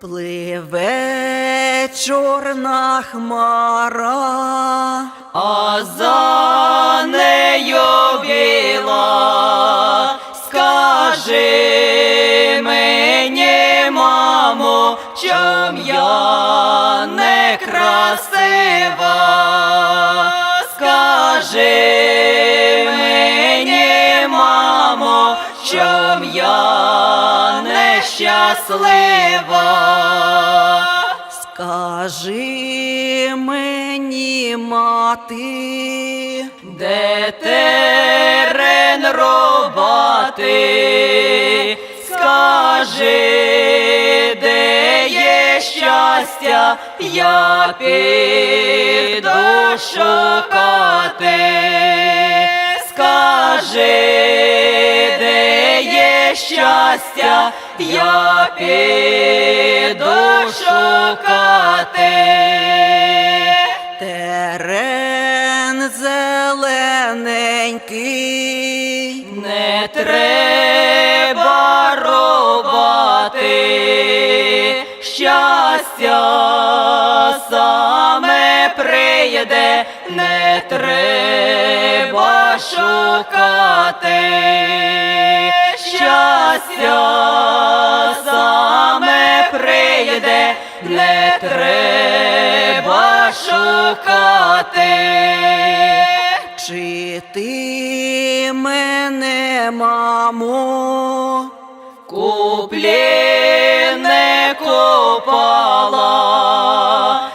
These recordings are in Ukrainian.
Пливе чорна хмара, а за нею біла. Скажи мені, мамо, чом я не красива. Скажи мені, мамо, чом я нещаслива. скажи мені, мати, Де терен рубати, скажи, де є щастя, я піду шукати. Скажи, щастя, я піду шукати. терен зелененький, Не треба рубати, щастя саме прийде, не треба шукати, щастя саме прийде, не треба шукати. чи ти мене, мамо, Куплі не купала,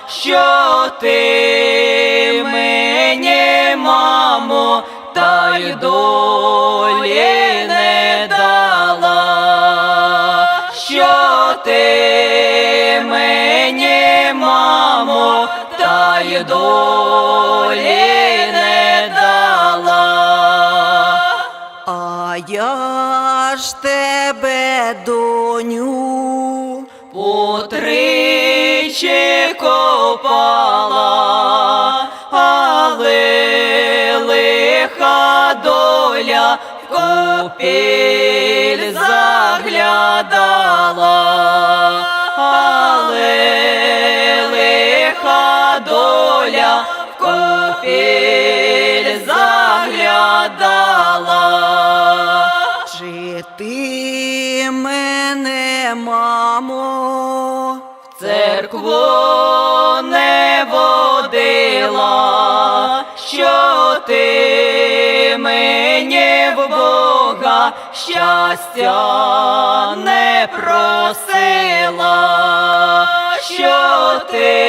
що ти мені, мамо, та й долі долі не дала. а я ж тебе, доню, Утричі копала, але лиха доля в купіль заглядала, доля в купіль заглядала. чи ти мене, мамо, церкву не водила, що ти мені в Бога щастя не просила, що ти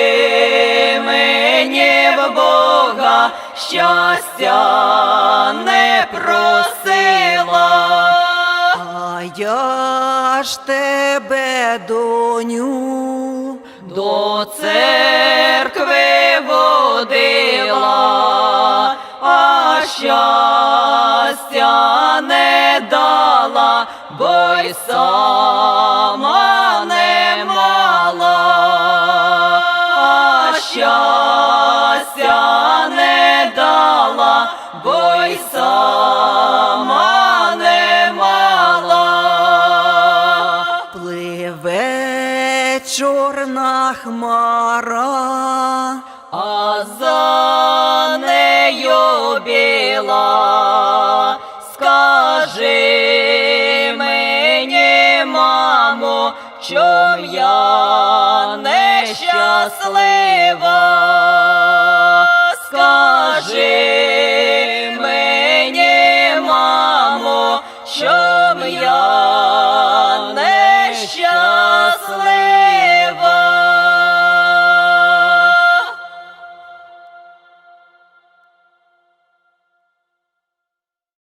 Бога щастя не просила. а я ж тебе, доню, До церкви водила, а щастя не дала, бо й сама хмара, а за нею біла. Скажи мені, мамо, чом я